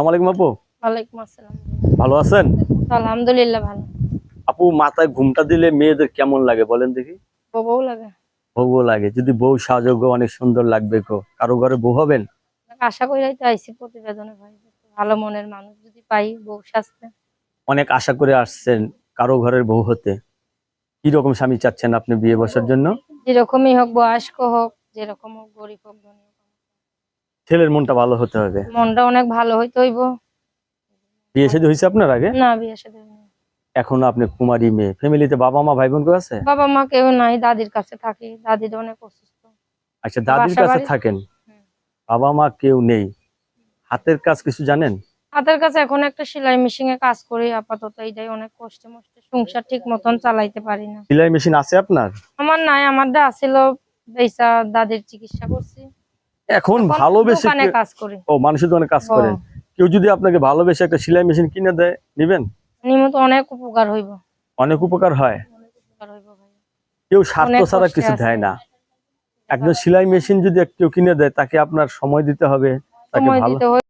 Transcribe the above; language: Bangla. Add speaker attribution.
Speaker 1: আলাইকুম আপু।
Speaker 2: ওয়ালাইকুম আসসালাম।
Speaker 1: ভালো আছেন?
Speaker 2: আলহামদুলিল্লাহ ভালো।
Speaker 1: আপু মাথায় ঘুমটা দিলে মেয়েদের কেমন লাগে বলেন দেখি?
Speaker 2: বউ লাগে।
Speaker 1: বউ লাগে। যদি বউ সাজোগ অনেক সুন্দর লাগবে গো। কারও ঘরে বউ হবেন?
Speaker 2: আশা করি তো আইসি প্রতিবেদনে ভাই ভালো মনের মানুষ যদি পাই বউ শাস্তে
Speaker 1: অনেক আশা করে আসছেন কারও ঘরের বউ হতে। কি রকম স্বামী চাচ্ছেন আপনি বিয়ে বসার জন্য?
Speaker 2: যেরকমই হোক বয়স্ক হোক যেরকম হোক গরিব হোক ধনী
Speaker 1: ছেলের মনটা ভালো হতে হবে।
Speaker 2: মনটা অনেক ভালো হইতে হইব।
Speaker 1: বিয়ে শাদী হয়েছে আপনার আগে?
Speaker 2: না বিয়ে সাথে
Speaker 1: এখন আপনি কুমারী মেয়ে। ফ্যামিলিতে বাবা মা ভাই বোন কেউ আছে?
Speaker 2: বাবা মা কেউ নাই দাদির কাছে থাকি। দাদির অনেক অসুস্থ।
Speaker 1: আচ্ছা দাদির কাছে থাকেন? বাবা মা কেউ নেই। হাতের কাজ কিছু জানেন?
Speaker 2: হাতের কাছে এখন একটা সেলাই মেশিন এ কাজ করি আপাতত এইটাই অনেক কষ্টে মষ্টে সংসার ঠিক মতন চালাইতে পারি না।
Speaker 1: সেলাই মেশিন আছে আপনার?
Speaker 2: আমার নাই আমার দা আছিল বেসা দাদির চিকিৎসা করছি।
Speaker 1: এখন ভালোবেসে
Speaker 2: দোকানে কাজ করি।
Speaker 1: ও মানুষের দোকানে কাজ করে। কেউ যদি আপনাকে ভালোবেসে একটা সেলাই মেশিন কিনে দেয় নিবেন?
Speaker 2: অনেক উপকার হইব।
Speaker 1: অনেক উপকার হয়। কেউ স্বার্থ ছাড়া কিছু দেয় না। একজন সেলাই মেশিন যদি কেউ কিনে দেয় তাকে আপনার সময় দিতে হবে তাকে ভালো